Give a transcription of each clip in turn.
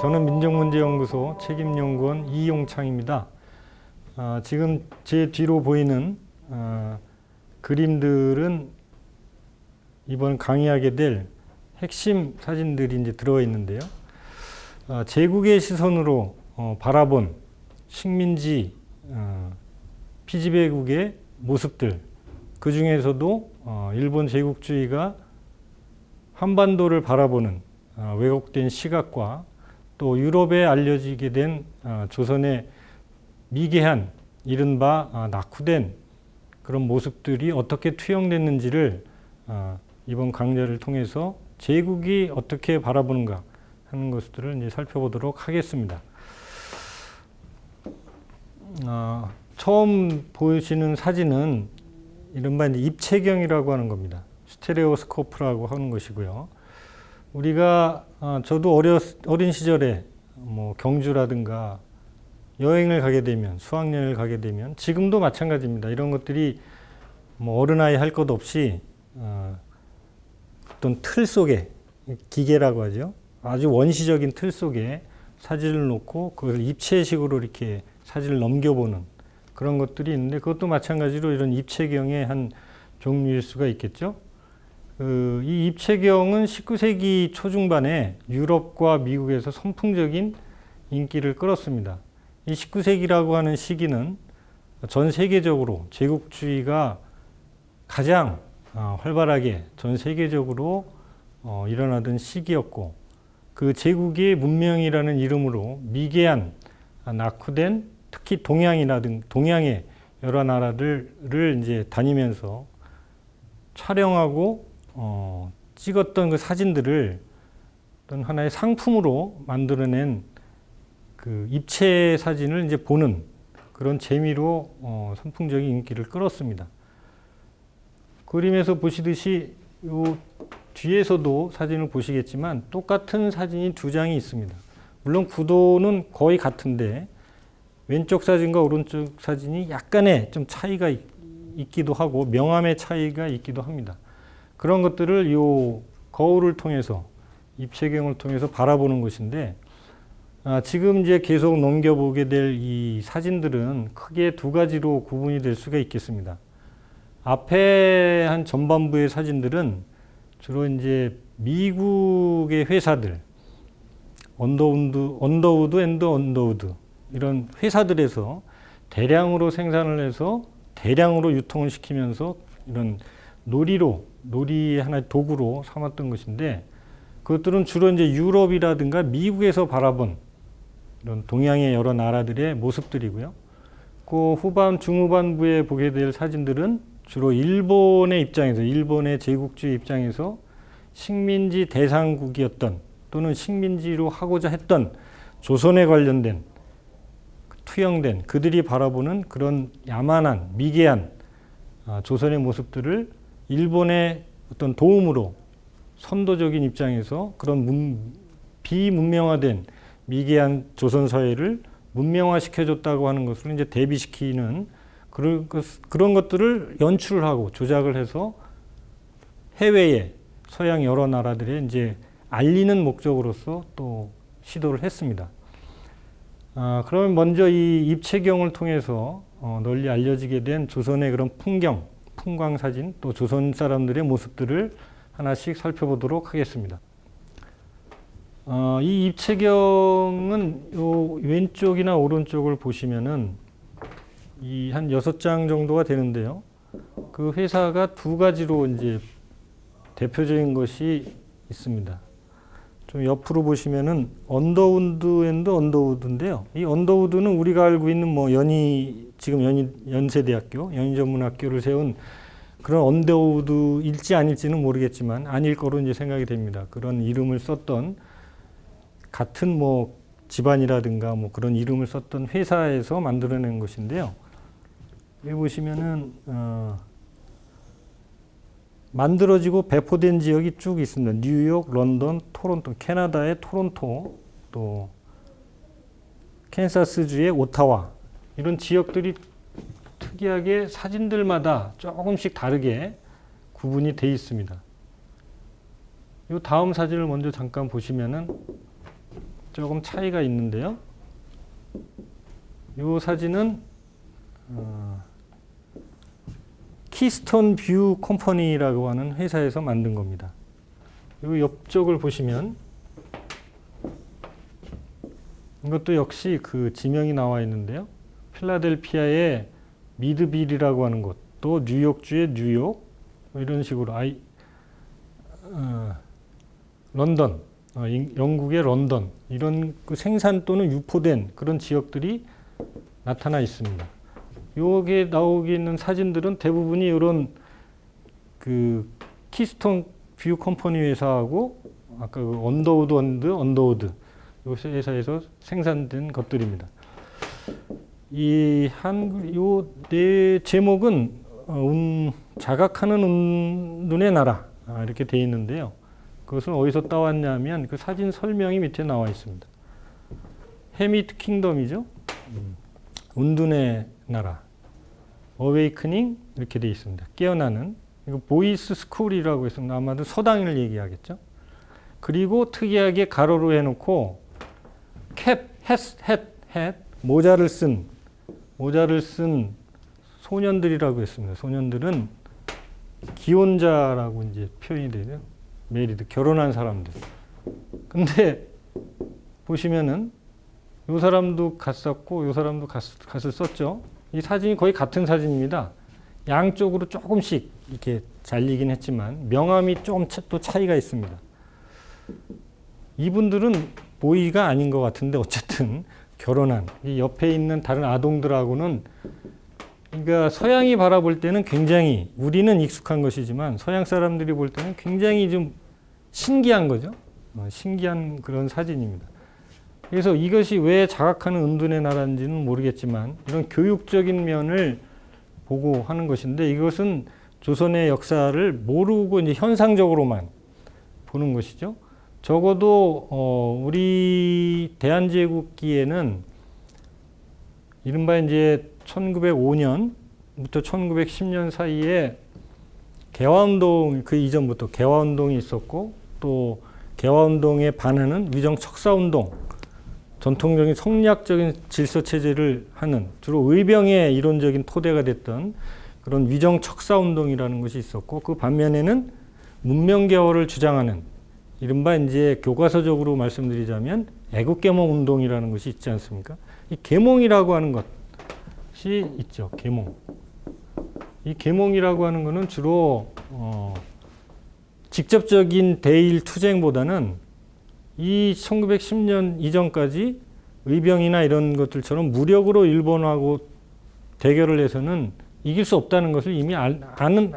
저는 민정문제연구소 책임연구원 이용창입니다. 아, 지금 제 뒤로 보이는 아, 그림들은 이번 강의하게 될 핵심 사진들이 이제 들어가 있는데요. 아, 제국의 시선으로 어, 바라본 식민지 어, 피지배국의 모습들 그 중에서도 어, 일본 제국주의가 한반도를 바라보는 어, 왜곡된 시각과 또 유럽에 알려지게 된 어, 조선의 미개한 이른바 아, 낙후된 그런 모습들이 어떻게 투영됐는지를 어, 이번 강좌를 통해서 제국이 어떻게 바라보는가 하는 것들을 이제 살펴보도록 하겠습니다. 어, 처음 보시는 사진은 이른바 입체경이라고 하는 겁니다. 스테레오스코프라고 하는 것이고요. 우리가 아, 저도 어렸 어린 시절에 뭐 경주라든가 여행을 가게 되면 수학여행을 가게 되면 지금도 마찬가지입니다. 이런 것들이 뭐 어른 아이 할 것 없이 어, 어떤 틀 속에 기계라고 하죠. 아주 원시적인 틀 속에 사진을 놓고 그걸 입체식으로 이렇게 사진을 넘겨보는 그런 것들이 있는데 그것도 마찬가지로 이런 입체경의 한 종류일 수가 있겠죠. 그, 이 입체경은 19세기 초중반에 유럽과 미국에서 선풍적인 인기를 끌었습니다. 이 19세기라고 하는 시기는 전 세계적으로 제국주의가 가장 어, 활발하게 전 세계적으로 어, 일어나던 시기였고 그 제국의 문명이라는 이름으로 미개한 아, 낙후된 특히 동양이라든 동양의 여러 나라들을 이제 다니면서 촬영하고 어, 찍었던 그 사진들을 어떤 하나의 상품으로 만들어낸 그 입체 사진을 이제 보는 그런 재미로 어, 선풍적인 인기를 끌었습니다. 그림에서 보시듯이 요 뒤에서도 사진을 보시겠지만 똑같은 사진이 두 장이 있습니다. 물론 구도는 거의 같은데 왼쪽 사진과 오른쪽 사진이 약간의 좀 차이가 있, 있기도 하고 명암의 차이가 있기도 합니다. 그런 것들을 요 거울을 통해서 입체경을 통해서 바라보는 것인데 아, 지금 이제 계속 넘겨보게 될 이 사진들은 크게 두 가지로 구분이 될 수가 있겠습니다. 앞에 한 전반부의 사진들은 주로 이제 미국의 회사들, 언더우드, 언더우드 앤드 언더우드 이런 회사들에서 대량으로 생산을 해서 대량으로 유통을 시키면서 이런 놀이로 놀이의 하나의 도구로 삼았던 것인데 그것들은 주로 이제 유럽이라든가 미국에서 바라본 이런 동양의 여러 나라들의 모습들이고요. 그 후반 중후반부에 보게 될 사진들은 주로 일본의 입장에서 일본의 제국주의 입장에서 식민지 대상국이었던 또는 식민지로 하고자 했던 조선에 관련된 투영된 그들이 바라보는 그런 야만한 미개한 아, 조선의 모습들을 일본의 어떤 도움으로 선도적인 입장에서 그런 문, 비문명화된 미개한 조선 사회를 문명화시켜줬다고 하는 것을 이제 대비시키는 그런, 것- 그런 것들을 연출을 하고 조작을 해서 해외에 서양 여러 나라들에 이제 알리는 목적으로서 또 시도를 했습니다. 아, 그러면 먼저 이 입체경을 통해서 어, 널리 알려지게 된 조선의 그런 풍경, 풍광 사진, 또 조선 사람들의 모습들을 하나씩 살펴보도록 하겠습니다. 어, 이 입체경은 요 왼쪽이나 오른쪽을 보시면은 이 한 여섯 장 정도가 되는데요. 그 회사가 두 가지로 이제 대표적인 것이 있습니다. 좀 옆으로 보시면은 언더우드 앤드 언더우드인데요. 이 언더우드는 우리가 알고 있는 뭐 연희 지금 연희 연세대학교 연희전문학교를 세운 그런 언더우드일지 아닐지는 모르겠지만 아닐 거로 이제 생각이 됩니다. 그런 이름을 썼던 같은 뭐 집안이라든가 뭐 그런 이름을 썼던 회사에서 만들어낸 것인데요. 여기 보시면은 어, 만들어지고 배포된 지역이 쭉 있습니다. 뉴욕, 런던, 토론토, 캐나다의 토론토, 또 캔사스주의 오타와 이런 지역들이 특이하게 사진들마다 조금씩 다르게 구분이 돼 있습니다. 이 다음 사진을 먼저 잠깐 보시면은 조금 차이가 있는데요. 이 사진은 어, 키스톤 뷰 컴퍼니라고 하는 회사에서 만든 겁니다. 이 옆쪽을 보시면 이것도 역시 그 지명이 나와 있는데요. 필라델피아의 미드빌이라고 하는 곳, 또 뉴욕주의 뉴욕 뭐 이런 식으로 아이 어, 런던, 어, 인- 영국의 런던 이런 그 생산 또는 유포된 그런 지역들이 나타나 있습니다. 요게 나오게 있는 사진들은 대부분이 이런 그 키스톤 뷰 컴퍼니 회사하고 아까 그 언더우드 언드 언더우드 요 회사에서 생산된 것들입니다. 이 한글 요네 제목은 어, 운, 자각하는 운, 눈의 나라 아, 이렇게 돼 있는데요. 그것은 어디서 따왔냐면 그 사진 설명이 밑에 나와 있습니다. 해미트 킹덤이죠. 음, 운둔의 나라. 어웨이크닝 이렇게 돼 있습니다. 깨어나는 이거 보이스 스쿨이라고 해서 아마도 서당을 얘기하겠죠. 그리고 특이하게 가로로 해놓고 캡, 햇, 햇, 햇 모자를 쓴 모자를 쓴 소년들이라고 했습니다. 소년들은 기혼자라고 이제 표현이 되죠. 메리드 결혼한 사람들. 근데 보시면은 요 사람도 갔었고 요 사람도 갔, 갔을 썼죠. 이 사진이 거의 같은 사진입니다. 양쪽으로 조금씩 이렇게 잘리긴 했지만 명암이 조금 차- 또 차이가 있습니다. 이분들은 모이가 아닌 것 같은데 어쨌든 결혼한 이 옆에 있는 다른 아동들하고는 그러니까 서양이 바라볼 때는 굉장히 우리는 익숙한 것이지만 서양 사람들이 볼 때는 굉장히 좀 신기한 거죠. 어, 신기한 그런 사진입니다. 그래서 이것이 왜 자각하는 은둔의 나라인지는 모르겠지만 이런 교육적인 면을 보고 하는 것인데 이것은 조선의 역사를 모르고 이제 현상적으로만 보는 것이죠. 적어도 어, 우리 대한제국기에는 이른바 이제 1905년부터 1910년 사이에 개화운동 그 이전부터 개화운동이 있었고 또 개화운동에 반하는 위정 척사운동 전통적인 성리학적인 질서 체제를 하는 주로 의병의 이론적인 토대가 됐던 그런 위정 척사 운동이라는 것이 있었고 그 반면에는 문명 개화를 주장하는 이른바 이제 교과서적으로 말씀드리자면 애국 계몽 운동이라는 것이 있지 않습니까? 이 계몽이라고 하는 것이 있죠. 계몽. 이 계몽이라고 하는 것은 주로 어, 직접적인 대일 투쟁보다는 이 1910년 이전까지 의병이나 이런 것들처럼 무력으로 일본하고 대결을 해서는 이길 수 없다는 것을 이미 알, 아는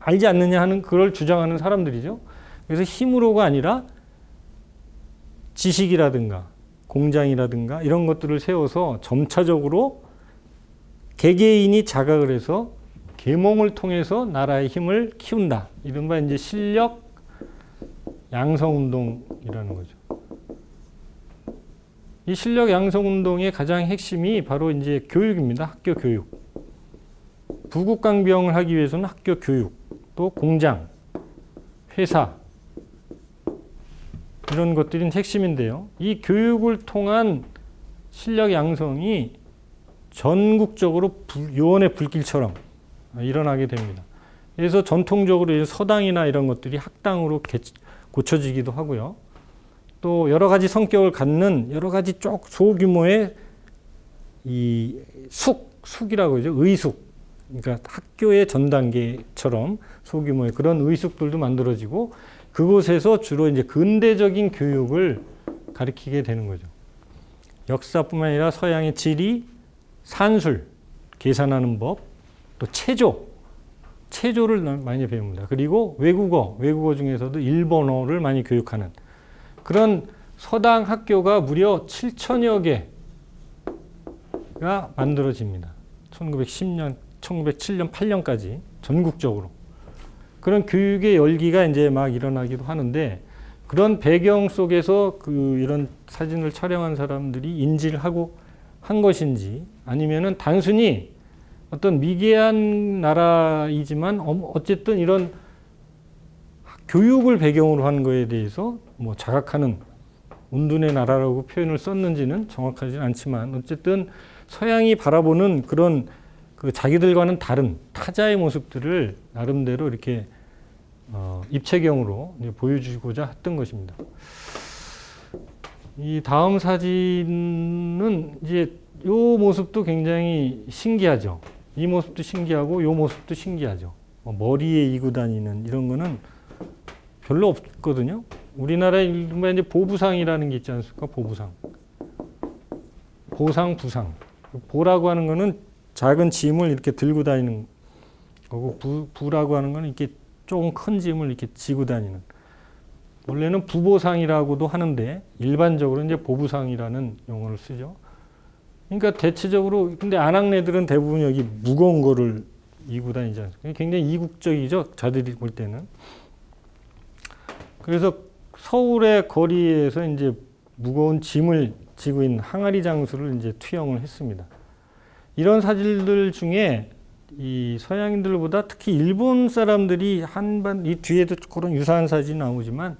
알지 않느냐 하는 그걸 주장하는 사람들이죠. 그래서 힘으로가 아니라 지식이라든가 공장이라든가 이런 것들을 세워서 점차적으로 개개인이 자각을 해서 계몽을 통해서 나라의 힘을 키운다. 이른바 이제 실력 양성 운동이라는 거죠. 이 실력 양성 운동의 가장 핵심이 바로 이제 교육입니다. 학교 교육. 부국강병을 하기 위해서는 학교 교육, 또 공장, 회사 이런 것들이 핵심인데요. 이 교육을 통한 실력 양성이 전국적으로 불- 요원의 불길처럼 일어나게 됩니다. 그래서 전통적으로 이 서당이나 이런 것들이 학당으로 개- 고쳐지기도 하고요. 또 여러 가지 성격을 갖는 여러 가지 쪽 소규모의 이 숙, 숙이라고 하죠. 의숙. 그러니까 학교의 전 단계처럼 소규모의 그런 의숙들도 만들어지고 그곳에서 주로 이제 근대적인 교육을 가리키게 되는 거죠. 역사뿐만 아니라 서양의 지리, 산술, 계산하는 법, 또 체조, 체조를 많이 배웁니다. 그리고 외국어, 외국어 중에서도 일본어를 많이 교육하는 그런 서당 학교가 무려 7천여 개가 만들어집니다. 1910년, 1907년, 8년까지 전국적으로. 그런 교육의 열기가 이제 막 일어나기도 하는데 그런 배경 속에서 그 이런 사진을 촬영한 사람들이 인지를 하고 한 것인지 아니면은 단순히 어떤 미개한 나라이지만 어- 어쨌든 이런 교육을 배경으로 하는 거에 대해서 뭐 자각하는 운둔의 나라라고 표현을 썼는지는 정확하지는 않지만 어쨌든 서양이 바라보는 그런 그 자기들과는 다른 타자의 모습들을 나름대로 이렇게 어, 입체경으로 보여주고자 했던 것입니다. 이 다음 사진은 이제 요 모습도 굉장히 신기하죠. 이 모습도 신기하고 요 모습도 신기하죠. 뭐 머리에 이고 다니는 이런 거는 별로 없거든요. 우리나라에 이제 보부상이라는 게 있지 않습니까? 보부상. 보상, 부상. 보라고 하는 거는 작은 짐을 이렇게 들고 다니는 거고 부, 부라고 하는 거는 이렇게 조금 큰 짐을 이렇게 지고 다니는. 원래는 부보상이라고도 하는데 일반적으로 이제 보부상이라는 용어를 쓰죠. 그러니까 대체적으로 근데 아낙네들은 대부분 여기 무거운 거를 이고 다니지 않습니까? 굉장히 이국적이죠. 자들이 볼 때는. 그래서 서울의 거리에서 이제 무거운 짐을 지고 있는 항아리 장수를 이제 투영을 했습니다. 이런 사진들 중에 이 서양인들보다 특히 일본 사람들이 한반 이 뒤에도 그런 유사한 사진이 나오지만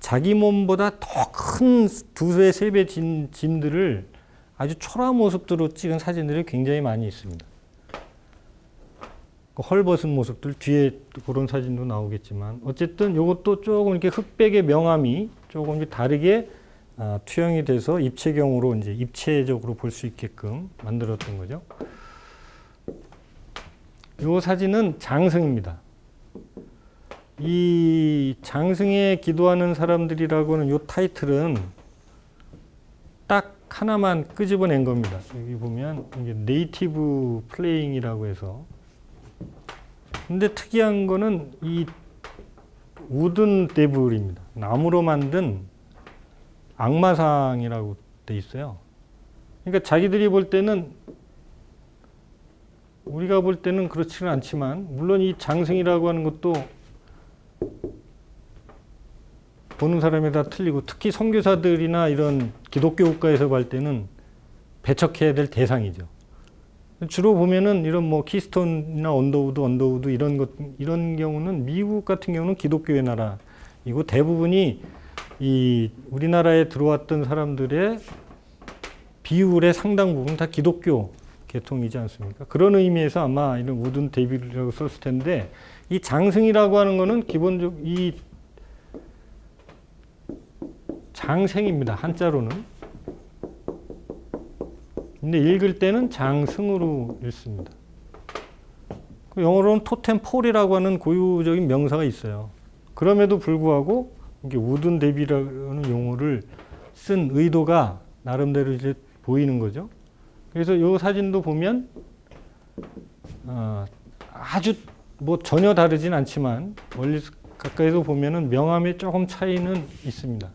자기 몸보다 더 큰 두세 세 배 짐, 짐들을 아주 초라한 모습으로 찍은 사진들이 굉장히 많이 있습니다. 그 헐벗은 모습들 뒤에 또 그런 사진도 나오겠지만 어쨌든 이것도 조금 이렇게 흑백의 명암이 조금 다르게 아, 투영이 돼서 입체경으로 이제 입체적으로 볼 수 있게끔 만들었던 거죠. 이 사진은 장승입니다. 이 장승에 기도하는 사람들이라고는 이 타이틀은 딱 하나만 끄집어낸 겁니다. 여기 보면 이게 네이티브 플레잉이라고 해서 근데 특이한 거는 이 우든 데블입니다. 나무로 만든 악마상이라고 돼 있어요. 그러니까 자기들이 볼 때는 우리가 볼 때는 그렇지는 않지만 물론 이 장승이라고 하는 것도 보는 사람에 다 틀리고 특히 선교사들이나 이런 기독교 국가에서 볼 때는 배척해야 될 대상이죠. 주로 보면은 이런 뭐 키스톤이나 언더우드, 언더우드 이런 것 이런 경우는 미국 같은 경우는 기독교의 나라이고 대부분이 이 우리나라에 들어왔던 사람들의 비율의 상당 부분 다 기독교 계통이지 않습니까? 그런 의미에서 아마 이런 우든 데뷔라고 썼을 텐데 이 장승이라고 하는 거는 기본적 이 장생입니다. 한자로는. 근데 읽을 때는 장승으로 읽습니다. 그 영어로는 토템 폴이라고 하는 고유적인 명사가 있어요. 그럼에도 불구하고 이게 우든 대비라는 용어를 쓴 의도가 나름대로 이제 보이는 거죠. 그래서 이 사진도 보면 어, 아주 뭐 전혀 다르진 않지만 멀리 가까이서 보면은 명암에 조금 차이는 있습니다.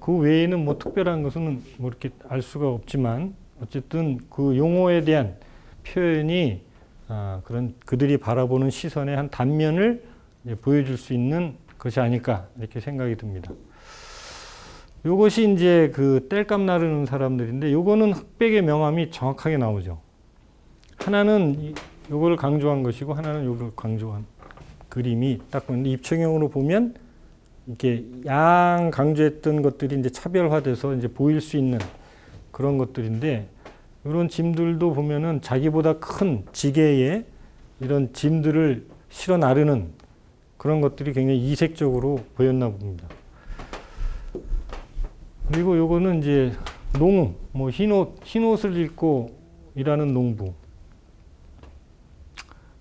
그 외에는 뭐 특별한 것은 뭐 이렇게 알 수가 없지만 어쨌든 그 용어에 대한 표현이 아, 그런 그들이 바라보는 시선의 한 단면을 보여줄 수 있는 것이 아닐까 이렇게 생각이 듭니다. 요것이 이제 그 땔감 나르는 사람들인데 요거는 흑백의 명암이 정확하게 나오죠. 하나는 이- 요걸 강조한 것이고 하나는 요걸 강조한 그림이 딱 보는데 입체경으로 보면 이렇게 양 강조했던 것들이 이제 차별화돼서 이제 보일 수 있는 그런 것들인데 이런 짐들도 보면은 자기보다 큰 지게에 이런 짐들을 실어 나르는 그런 것들이 굉장히 이색적으로 보였나 봅니다. 그리고 요거는 이제 농우, 뭐 흰옷, 흰옷을 입고 일하는 농부.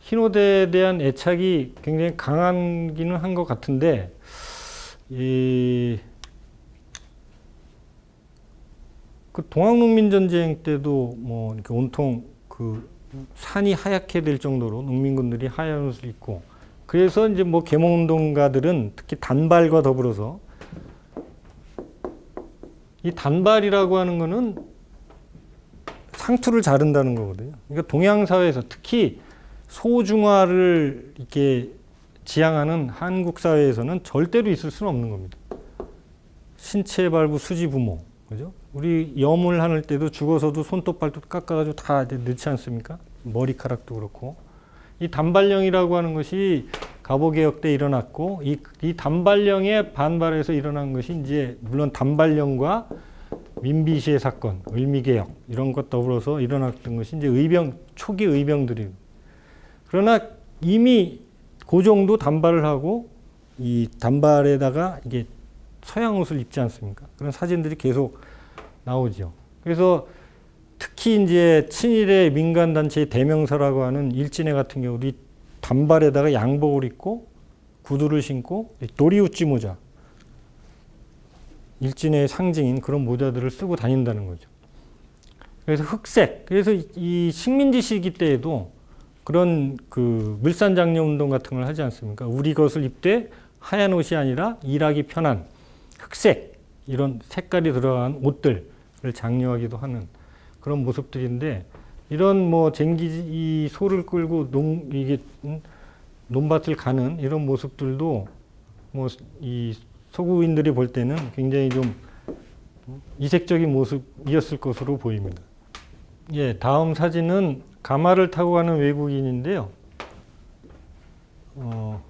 흰옷에 대한 애착이 굉장히 강하기는 한 것 같은데, 이, 그 동학농민전쟁 때도 뭐 이렇게 온통 그 산이 하얗게 될 정도로 농민군들이 하얀 옷을 입고, 그래서 이제 뭐 계몽운동가들은 특히 단발과 더불어서 이 단발이라고 하는 거는 상투를 자른다는 거거든요. 그러니까 동양 사회에서 특히 소중화를 이렇게 지향하는 한국 사회에서는 절대로 있을 수는 없는 겁니다. 신체 발부 수지 부모, 그죠? 우리 염을 하는 때도 죽어서도 손톱 발톱 깎아가지고 다 넣지 않습니까? 머리카락도 그렇고 이 단발령이라고 하는 것이 갑오개혁 때 일어났고 이, 이 단발령에 반발해서 일어난 것이 이제 물론 단발령과 민비시의 사건, 을미개혁 이런 것 더불어서 일어났던 것이 이제 의병 초기 의병들이 그러나 이미 그 정도 단발을 하고 이 단발에다가 이게 서양 옷을 입지 않습니까? 그런 사진들이 계속 나오죠. 그래서 특히 이제 친일의 민간 단체의 대명사라고 하는 일진회 같은 경우 이 단발에다가 양복을 입고 구두를 신고 도리우찌 모자 일진의 상징인 그런 모자들을 쓰고 다닌다는 거죠. 그래서 흑색. 그래서 이 식민지 시기 때에도 그런 그 물산 장려 운동 같은 걸 하지 않습니까? 우리 것을 입되 하얀 옷이 아니라 일하기 편한 흑색 이런 색깔이 들어간 옷들을 장려하기도 하는 그런 모습들인데 이런 뭐 쟁기 이 소를 끌고 농 이게 음, 논밭을 가는 이런 모습들도 뭐 이 서구인들이 볼 때는 굉장히 좀 이색적인 모습이었을 것으로 보입니다. 예, 다음 사진은 가마를 타고 가는 외국인인데요. 어,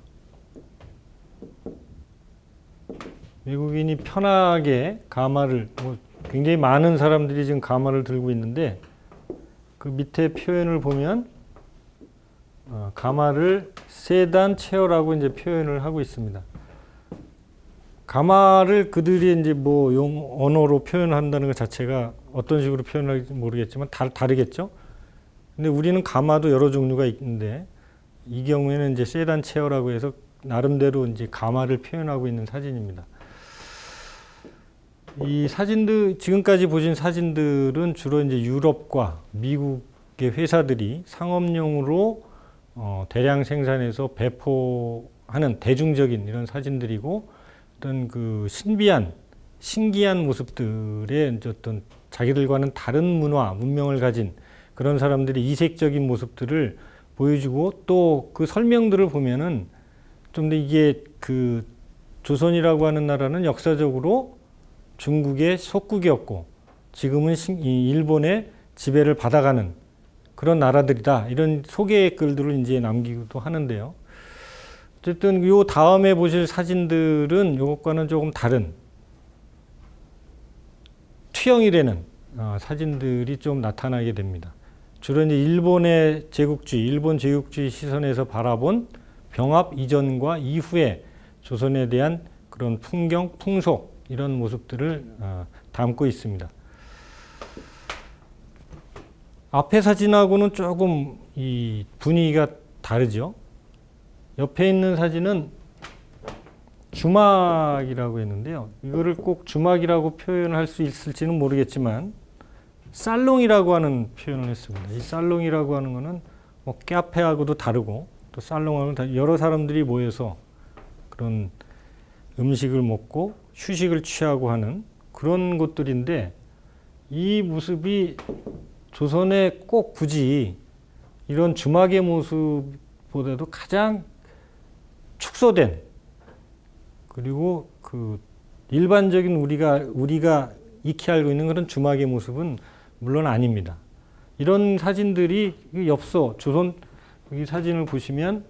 외국인이 편하게 가마를 뭐 굉장히 많은 사람들이 지금 가마를 들고 있는데 그 밑에 표현을 보면 어, 가마를 세단 체어라고 이제 표현을 하고 있습니다. 가마를 그들이 이제 뭐 용 언어로 표현한다는 것 자체가 어떤 식으로 표현할지 모르겠지만 다, 다르겠죠. 근데 우리는 가마도 여러 종류가 있는데 이 경우에는 이제 세단 체어라고 해서 나름대로 이제 가마를 표현하고 있는 사진입니다. 이 사진들 지금까지 보신 사진들은 주로 이제 유럽과 미국의 회사들이 상업용으로 어, 대량 생산해서 배포하는 대중적인 이런 사진들이고 어떤 그 신비한 신기한 모습들의 어떤 자기들과는 다른 문화 문명을 가진 그런 사람들의 이색적인 모습들을 보여주고 또 그 설명들을 보면은 좀 더 이게 그 조선이라고 하는 나라는 역사적으로 중국의 속국이었고 지금은 일본의 지배를 받아가는 그런 나라들이다 이런 소개 글들을 이제 남기기도 하는데요. 어쨌든 요 다음에 보실 사진들은 요것과는 조금 다른 투영이라는 어, 사진들이 좀 나타나게 됩니다. 주로 이제 일본의 제국주의, 일본 제국주의 시선에서 바라본 병합 이전과 이후의 조선에 대한 그런 풍경, 풍속 이런 모습들을 어, 담고 있습니다. 앞에 사진하고는 조금 이 분위기가 다르죠. 옆에 있는 사진은 주막이라고 했는데요. 이거를 꼭 주막이라고 표현할 수 있을지는 모르겠지만 살롱이라고 하는 표현을 했습니다. 이 살롱이라고 하는 거는 뭐 카페하고도 다르고 또 살롱하고는 다- 여러 사람들이 모여서 그런 음식을 먹고 휴식을 취하고 하는 그런 곳들인데 이 모습이 조선에 꼭 굳이 이런 주막의 모습보다도 가장 축소된 그리고 그 일반적인 우리가 우리가 익히 알고 있는 그런 주막의 모습은 물론 아닙니다. 이런 사진들이 이 엽서 조선 여기 사진을 보시면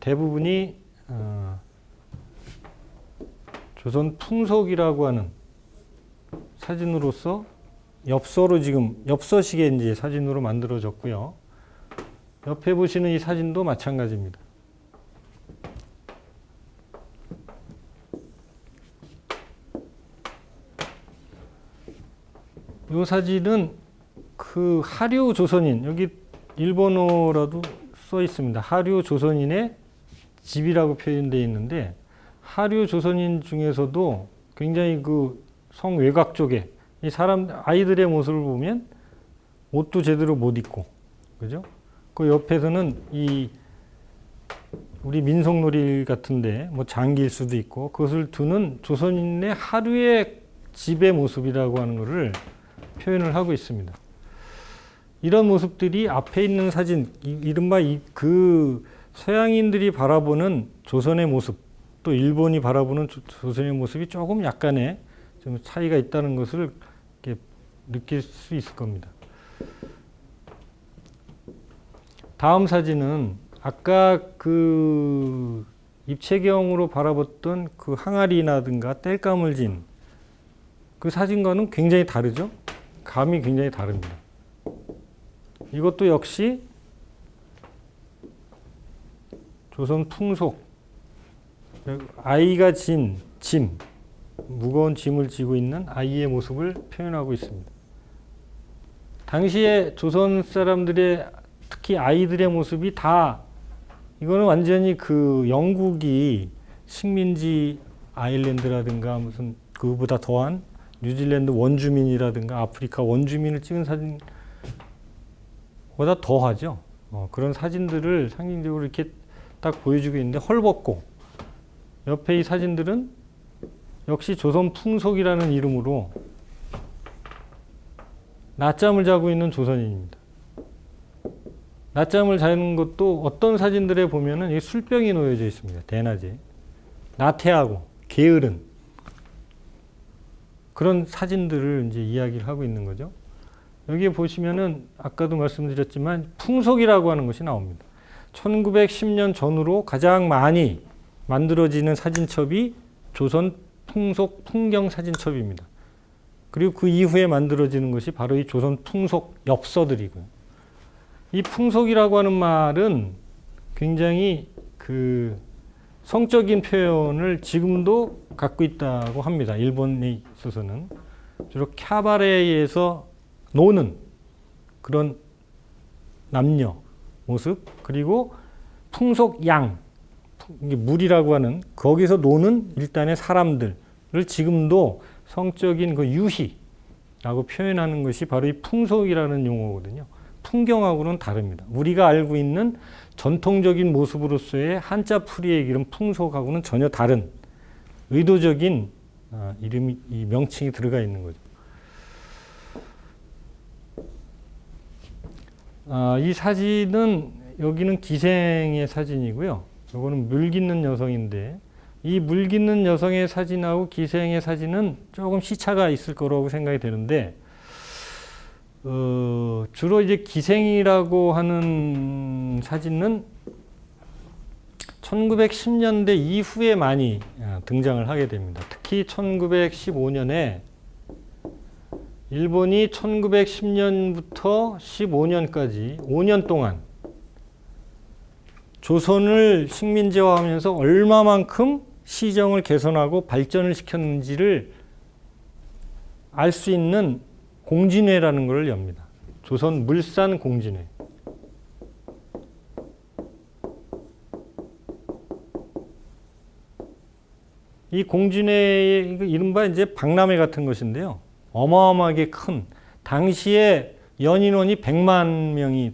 대부분이 어, 조선 풍속이라고 하는 사진으로서 엽서로 지금 엽서식의 이제 사진으로 만들어졌고요. 옆에 보시는 이 사진도 마찬가지입니다. 이 사진은 그 하류 조선인 여기 일본어라도 써 있습니다. 하류 조선인의 집이라고 표현되어 있는데 하류 조선인 중에서도 굉장히 그 성 외곽 쪽에 이 사람 아이들의 모습을 보면 옷도 제대로 못 입고 그죠? 그 옆에서는 이 우리 민속놀이 같은데 뭐 장기일 수도 있고 그것을 두는 조선인의 하루의 집의 모습이라고 하는 것을 표현을 하고 있습니다. 이런 모습들이 앞에 있는 사진, 이- 이른바 이, 그 서양인들이 바라보는 조선의 모습, 또 일본이 바라보는 조, 조선의 모습이 조금 약간의 좀 차이가 있다는 것을 느낄 수 있을 겁니다. 다음 사진은 아까 그 입체경으로 바라봤던 그 항아리라든가 땔감을 진 그 사진과는 굉장히 다르죠? 감이 굉장히 다릅니다. 이것도 역시 조선 풍속 아이가 진 짐, 무거운 짐을 지고 있는 아이의 모습을 표현하고 있습니다. 당시에 조선 사람들의 특히 아이들의 모습이 다 이거는 완전히 그 영국이 식민지 아일랜드라든가 무슨 그보다 더한 뉴질랜드 원주민이라든가 아프리카 원주민을 찍은 사진보다 더하죠. 어, 그런 사진들을 상징적으로 이렇게 딱 보여주고 있는데 헐벗고 옆에 이 사진들은 역시 조선 풍속이라는 이름으로 낮잠을 자고 있는 조선인입니다. 낮잠을 자는 것도 어떤 사진들에 보면은 이 술병이 놓여져 있습니다. 대낮에 나태하고 게으른 그런 사진들을 이제 이야기를 하고 있는 거죠. 여기에 보시면은 아까도 말씀드렸지만 풍속이라고 하는 것이 나옵니다. 1910년 전후로 가장 많이 만들어지는 사진첩이 조선 풍속 풍경 사진첩입니다. 그리고 그 이후에 만들어지는 것이 바로 이 조선 풍속 엽서들이고요. 이 풍속이라고 하는 말은 굉장히 그 성적인 표현을 지금도 갖고 있다고 합니다. 일본에 있어서는 주로 캬바레에서 노는 그런 남녀 모습 그리고 풍속 양 이게 물이라고 하는 거기서 노는 일단의 사람들을 지금도 성적인 그 유희라고 표현하는 것이 바로 이 풍속이라는 용어거든요. 풍경하고는 다릅니다. 우리가 알고 있는 전통적인 모습으로서의 한자 풀이의 이름 풍속하고는 전혀 다른 의도적인 아, 이름이 이 명칭이 들어가 있는 거죠. 아, 이 사진은 여기는 기생의 사진이고요. 요거는 물 깃는 여성인데 이 물 깃는 여성의 사진하고 기생의 사진은 조금 시차가 있을 거라고 생각이 되는데 어, 주로 이제 기생이라고 하는 사진은 1910년대 이후에 많이 아, 등장을 하게 됩니다. 특히 1915년에 일본이 1910년부터 15년까지 5년 동안 조선을 식민지화하면서 얼마만큼 시정을 개선하고 발전을 시켰는지를 알 수 있는 공진회라는 것을 엽니다. 조선 물산 공진회. 이 공진회의 이른바 이제 박람회 같은 것인데요. 어마어마하게 큰 당시에 연인원이 100만 명이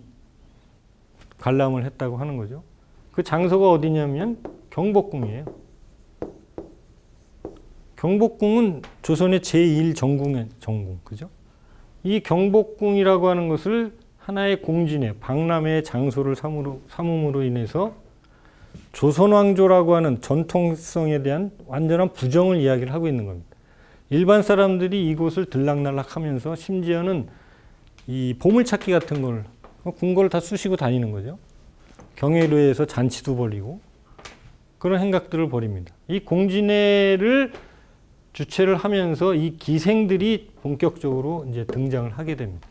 관람을 했다고 하는 거죠. 그 장소가 어디냐면 경복궁이에요. 경복궁은 조선의 제1 정궁의 정궁, 그죠? 이 경복궁이라고 하는 것을 하나의 공진의 박람회의 장소를 삼으로, 삼음으로 인해서 조선 왕조라고 하는 전통성에 대한 완전한 부정을 이야기를 하고 있는 겁니다. 일반 사람들이 이곳을 들락날락 하면서 심지어는 이 보물찾기 같은 걸 궁궐을 다 쑤시고 다니는 거죠. 경회로에서 잔치도 벌이고 그런 행각들을 벌입니다. 이 공진회를 주최를 하면서 이 기생들이 본격적으로 이제 등장을 하게 됩니다.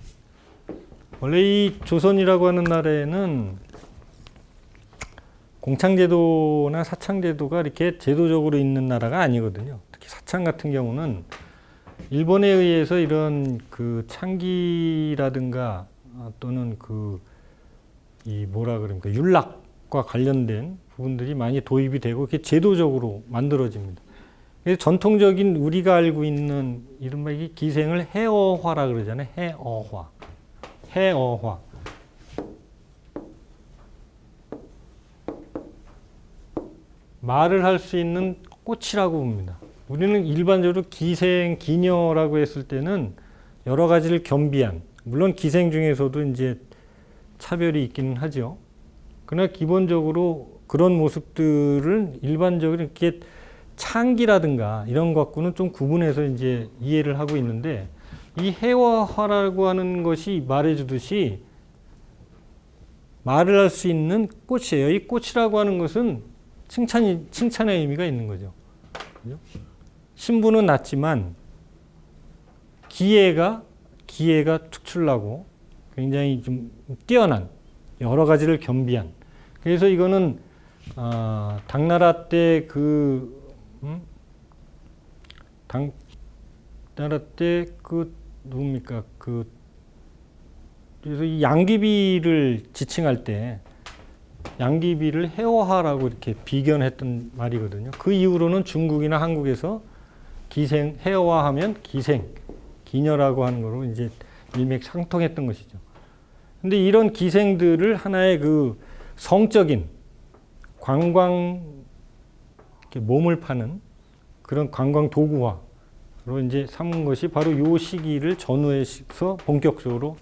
원래 이 조선이라고 하는 나라에는 공창제도나 사창제도가 이렇게 제도적으로 있는 나라가 아니거든요. 특히 사창 같은 경우는 일본에 의해서 이런 그 창기라든가 또는 그 이 뭐라 그럽니까 윤락과 관련된 부분들이 많이 도입이 되고 그게 제도적으로 만들어집니다. 그래서 전통적인 우리가 알고 있는 이른바 이 기생을 해어화라 그러잖아요. 해어화. 해어화. 말을 할 수 있는 꽃이라고 봅니다. 우리는 일반적으로 기생, 기녀라고 했을 때는 여러 가지를 겸비한, 물론 기생 중에서도 이제 차별이 있기는 하죠. 그러나 기본적으로 그런 모습들을 일반적으로 이렇게 창기라든가 이런 것 갖고는 좀 구분해서 이제 이해를 하고 있는데 이 해화화라고 하는 것이 말해주듯이 말을 할 수 있는 꽃이에요. 이 꽃이라고 하는 것은 칭찬이 칭찬의 의미가 있는 거죠. 신부는 낮지만 기회가 기회가 축출나고 굉장히 좀 뛰어난 여러 가지를 겸비한 그래서 이거는 아, 당나라 때그 음? 당나라 때 그 누굽니까 그 그래서 이 양귀비를 지칭할 때 양귀비를 해화라고 이렇게 비견했던 말이거든요. 그 이후로는 중국이나 한국에서 기생 해화하면 기생 기녀라고 하는 거로 이제 일맥상통했던 것이죠. 근데 이런 기생들을 하나의 그 성적인 관광 몸을 파는 그런 관광 도구화로 이제 삼은 것이 바로 요 시기를 전후해서 본격적으로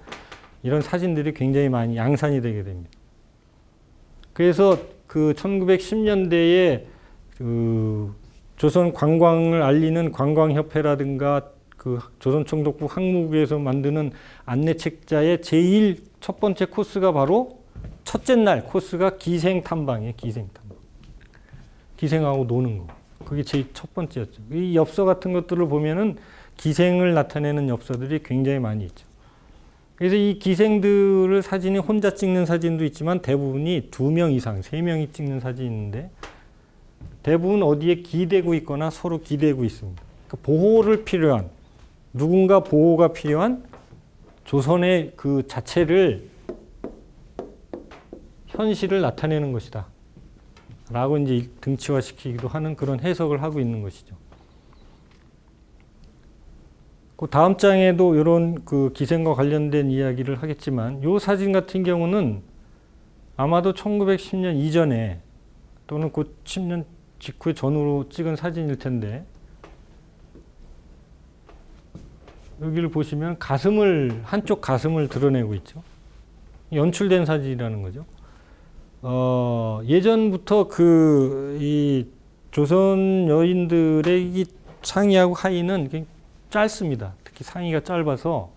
이런 사진들이 굉장히 많이 양산이 되게 됩니다. 그래서 그 1910년대에 그 조선 관광을 알리는 관광협회라든가 그 조선총독부 항무국에서 만드는 안내책자의 제일 첫 번째 코스가 바로 첫째 날 코스가 기생 탐방이에요. 기생 탐방. 기생하고 노는 거. 그게 제일 첫 번째였죠. 이 엽서 같은 것들을 보면은 기생을 나타내는 엽서들이 굉장히 많이 있죠. 그래서 이 기생들을 사진이 혼자 찍는 사진도 있지만 대부분이 두 명 이상, 세 명이 찍는 사진이 있는데 대부분 어디에 기대고 있거나 서로 기대고 있습니다. 그러니까 보호를 필요한 누군가 보호가 필요한 조선의 그 자체를 현실을 나타내는 것이다. 라고 이제 등치화시키기도 하는 그런 해석을 하고 있는 것이죠. 그 다음 장에도 이런 그 기생과 관련된 이야기를 하겠지만 이 사진 같은 경우는 아마도 1910년 이전에 또는 그 10년 직후 전후로 찍은 사진일 텐데 여기를 보시면 가슴을 한쪽 가슴을 드러내고 있죠. 연출된 사진이라는 거죠. 어, 예전부터 그 이 조선 여인들의 이 상의하고 하의는 짧습니다. 특히 상의가 짧아서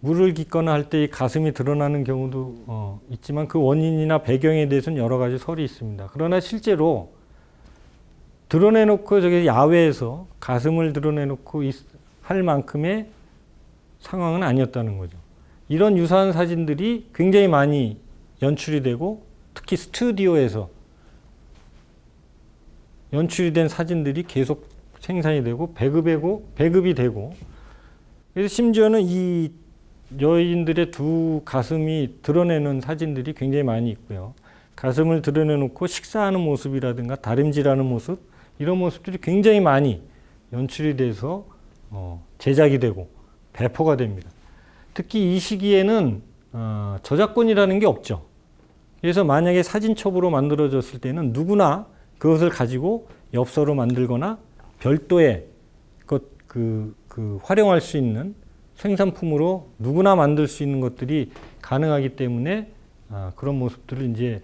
물을 깃거나 할 때 이 가슴이 드러나는 경우도 어, 있지만 그 원인이나 배경에 대해서는 여러 가지 설이 있습니다. 그러나 실제로 드러내놓고 저기 야외에서 가슴을 드러내놓고 있- 할 만큼의 상황은 아니었다는 거죠. 이런 유사한 사진들이 굉장히 많이 연출이 되고 특히 스튜디오에서 연출이 된 사진들이 계속 생산이 되고 배급되고 배급이 되고 그래서 심지어는 이 여인들의 두 가슴이 드러내는 사진들이 굉장히 많이 있고요. 가슴을 드러내놓고 식사하는 모습이라든가 다림질하는 모습 이런 모습들이 굉장히 많이 연출이 돼서 어, 제작이 되고 배포가 됩니다. 특히 이 시기에는 어, 저작권이라는 게 없죠. 그래서 만약에 사진첩으로 만들어졌을 때는 누구나 그것을 가지고 엽서로 만들거나 별도의 것, 그, 그 활용할 수 있는 생산품으로 누구나 만들 수 있는 것들이 가능하기 때문에 아, 그런 모습들을 이제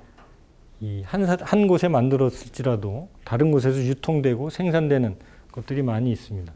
이한 한 곳에 만들었을지라도 다른 곳에서 유통되고 생산되는 것들이 많이 있습니다.